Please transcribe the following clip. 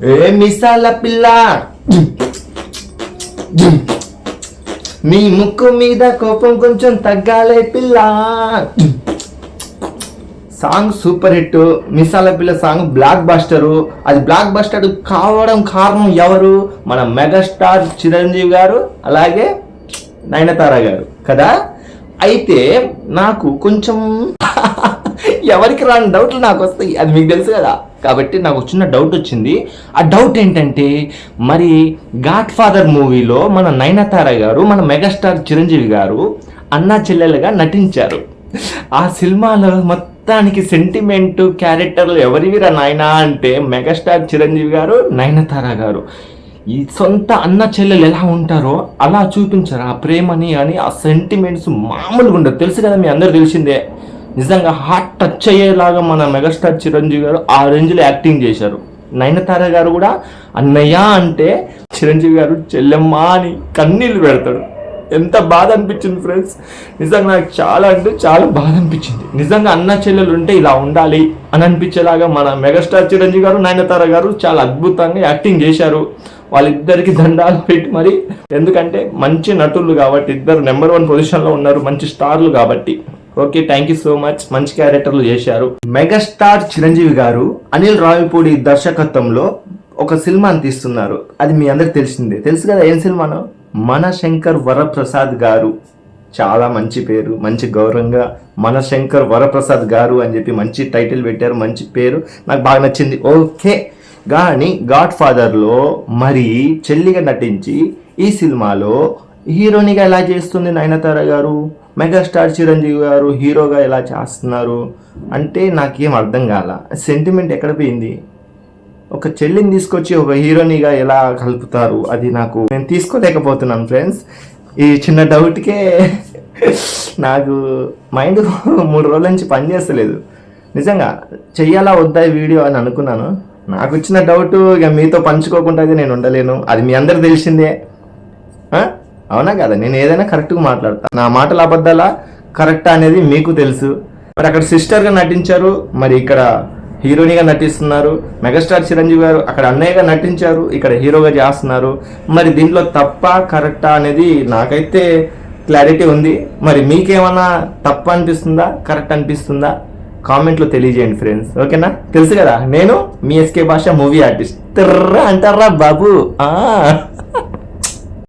ఏ మిసాల పిల్ల నీ ముక్కు మీద కోపం కొంచెం తగ్గాలే పిల్ల సాంగ్ సూపర్ హిట్ మిసాల పిల్ల సాంగ్ బ్లాక్ బస్టరు అది బ్లాక్ బస్టర్ కావడం కారణం ఎవరు మన మెగాస్టార్ చిరంజీవి గారు అలాగే నయనతార గారు కదా అయితే నాకు కొంచెం ఎవరికి రాని డౌట్లు నాకు వస్తాయి. అది మీకు తెలుసు కదా. కాబట్టి నాకు చిన్న డౌట్ వచ్చింది. ఆ డౌట్ ఏంటంటే మరి గాడ్ ఫాదర్ మూవీలో మన నయనతార గారు మన మెగాస్టార్ చిరంజీవి గారు అన్నా చెల్లెలుగా నటించారు. ఆ సినిమాలో మొత్తానికి సెంటిమెంట్ క్యారెక్టర్లు ఎవరివిరా నాయనా అంటే మెగాస్టార్ చిరంజీవి గారు నయనతార గారు. ఈ సొంత అన్న చెల్లెలు ఎలా ఉంటారో అలా చూపించారు. ఆ ప్రేమని అని ఆ సెంటిమెంట్స్ మామూలుగా ఉండదు తెలుసు కదా మీ అందరు తెలిసిందే. నిజంగా హార్ట్ టచ్ అయ్యేలాగా మన మెగాస్టార్ చిరంజీవి గారు ఆ రేంజ్లో యాక్టింగ్ చేశారు. నయనతార గారు కూడా అన్నయ్య అంటే చిరంజీవి గారు చెల్లెమ్మ అని కన్నీళ్ళు పెడతాడు. ఎంత బాధ అనిపించింది ఫ్రెండ్స్ నిజంగా నాకు చాలా అంటే చాలా బాధ అనిపించింది. నిజంగా అన్న చెల్లెలు ఉంటే ఇలా ఉండాలి అని అనిపించేలాగా మన మెగాస్టార్ చిరంజీవి గారు నయనతార గారు చాలా అద్భుతంగా యాక్టింగ్ చేశారు. వాళ్ళిద్దరికి దండాలు పెట్టి మరి ఎందుకంటే మంచి నటులు కాబట్టి ఇద్దరు నెంబర్ వన్ పొజిషన్లో ఉన్నారు మంచి స్టార్లు కాబట్టి. Okay thank you so much మంచి క్యారెక్టర్లు చేశారు. మెగాస్టార్ చిరంజీవి గారు అనిల్ రావిపూడి దర్శకత్వంలో ఒక సినిమాని తీస్తున్నారు. అది మీ అందరికి తెలిసిందే. తెలుసు కదా ఏం సినిమానో? మన శంకర్ వరప్రసాద్ గారు. చాలా మంచి పేరు మంచి గౌరవంగా మన శంకర్ వరప్రసాద్ గారు అని చెప్పి మంచి టైటిల్ పెట్టారు మంచి పేరు. నాకు బాగా నచ్చింది. ఓకే కానీ గాడ్ ఫాదర్లో మరి చెల్లిగా నటించి ఈ సినిమాలో హీరోనిగా ఎలా చేస్తుంది నయనతార గారు? మెగాస్టార్ చిరంజీవి గారు హీరోగా ఎలా చేస్తున్నారు? అంటే నాకేం అర్థం కాల. సెంటిమెంట్ ఎక్కడ పోయింది? ఒక చెల్లిని తీసుకొచ్చి ఒక హీరోనిగా ఎలా కలుపుతారు? అది నాకు నేను తీసుకోలేకపోతున్నాను ఫ్రెండ్స్ ఈ చిన్న డౌట్కే నాకు మైండ్ మూడు రోజుల నుంచి పనిచేస్తలేదు నిజంగా చెయ్యాలా వద్దా ఈ వీడియో అని అనుకున్నాను. నాకు వచ్చిన డౌట్ ఇక మీతో పంచుకోకుండా అయితే నేను ఉండలేను. అది మీ అందరికి తెలిసిందే. అవునా కదా? నేను ఏదైనా కరెక్ట్గా మాట్లాడతాను నా మాటల అబద్ధాలా కరెక్టా అనేది మీకు తెలుసు. మరి అక్కడ సిస్టర్గా నటించారు. మరి ఇక్కడ హీరోయిన్గా నటిస్తున్నారు. మెగాస్టార్ చిరంజీవి గారు అక్కడ అన్నయ్యగా నటించారు. ఇక్కడ హీరోగా చేస్తున్నారు. మరి దీంట్లో తప్ప కరెక్టా అనేది నాకైతే క్లారిటీ ఉంది. మరి మీకేమన్నా తప్ప అనిపిస్తుందా కరెక్ట్ అనిపిస్తుందా? కామెంట్లో తెలియజేయండి ఫ్రెండ్స్ ఓకేనా? తెలుసు కదా? నేను మీ ఎస్కే భాష మూవీ ఆర్టిస్ట్ తిర్రా అంటారా బాబు?